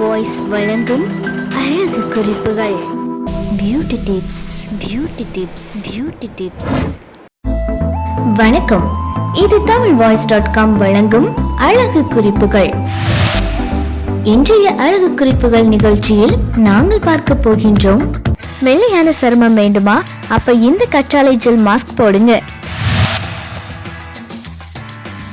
Voice வழங்கும் அழகு குறிப்புகள். Beauty tips beauty tips beauty tips வணக்கம். இது தமிழ் வாய்ஸ் டாட் காம் வழங்கும் அழகு குறிப்புகள். இன்றைய அழகு குறிப்புகள் நிகழ்ச்சியில் நாங்கள் பார்க்க போகின்றோம். மெல்லையான சருமம் வேண்டுமா? அப்ப இந்த கற்றாழை ஜெல் மாஸ்க் போடுங்க.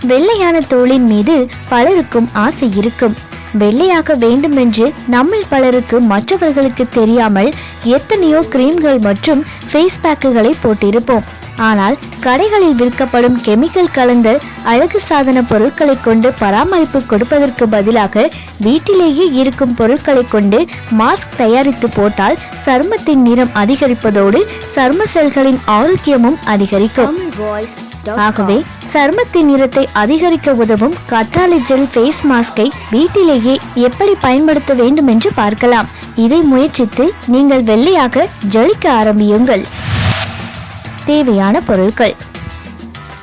வெள்ளையான தோளின் மீது பலருக்கும் ஆசை இருக்கும். வெள்ளையாக வேண்டுமென்று நம்மில் பலருக்கு மற்றவர்களுக்கு தெரியாமல் எத்தனையோ கிரீம்கள் மற்றும் ஃபேஸ் பேக்குகளை போட்டிருப்போம். ஆனால் கடைகளில் விற்கப்படும் கெமிக்கல் கலந்த அழகு சாதன பொருட்களை கொண்டு பராமரிப்பு கொடுப்பதற்கு பதிலாக வீட்டிலேயே இருக்கும் பொருட்களை கொண்டு மாஸ்க் தயாரித்து போட்டால் சருமத்தின் நிறம் அதிகரிப்பதோடு சரும செல்களின் ஆரோக்கியமும் அதிகரிக்கும். ஆகவே சருமத்தின் நிறத்தை அதிகரிக்க உதவும் கற்றாழை ஜெல் ஃபேஸ் மாஸ்கை வீட்டிலேயே எப்படி பயன்படுத்த வேண்டும் என்று பார்க்கலாம். இதை முயற்சித்து நீங்கள் வெள்ளையாக ஜொலிக்க ஆரம்பியுங்கள். தேவையான பொருட்கள்.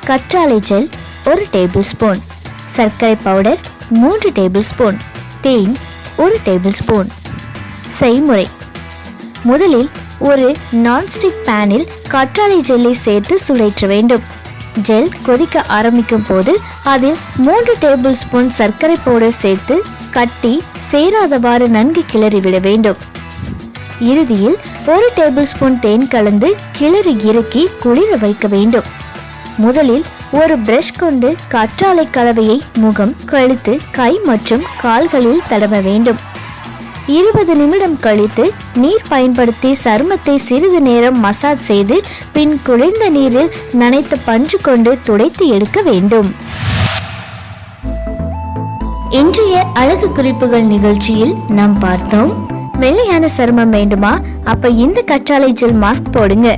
கற்றாழை ஜெல் ஒரு டேபிள் ஸ்பூன் சர்க்கரை பவுடர் மூன்று டேபிள் ஸ்பூன் தேன் ஒரு டேபிள் ஸ்பூன் செய்முறை. முதலில் ஒரு நான்ஸ்டிக் பேனில் கற்றாழை ஜெல்லை சேர்த்து சுழற்ற வேண்டும். ஜெல் கொதிக்க ஆரம்பிக்கும் போது அதில் மூன்று டேபிள் ஸ்பூன் சர்க்கரை பவுடர் சேர்த்து கட்டி சேராதவாறு நன்கு கிளறிவிட வேண்டும். இறுதியில் ஒரு டேபிள் ஸ்பூன் தேன் கலந்து கிளறி இறக்கி குளிர வைக்க வேண்டும். முதலில் ஒரு பிரஷ் கொண்டு கற்றாழை கலவையை முகம் கழுத்து கை மற்றும் கால்களில் தடவ வேண்டும். இருபது நிமிடம் கழித்து நீர் பயன்படுத்தி சருமத்தை சிறிது நேரம் மசாஜ் செய்து பின் குளிர்ந்த நீரில் நனைத்து பஞ்சு கொண்டு துடைத்து எடுக்க வேண்டும். இன்றைய அழகு குறிப்புகள் நிகழ்ச்சியில் நாம் பார்த்தோம். வெள்ளையான சருமம் வேண்டுமா? அப்ப இந்த கற்றாழை ஜெல் மாஸ்க் போடுங்க.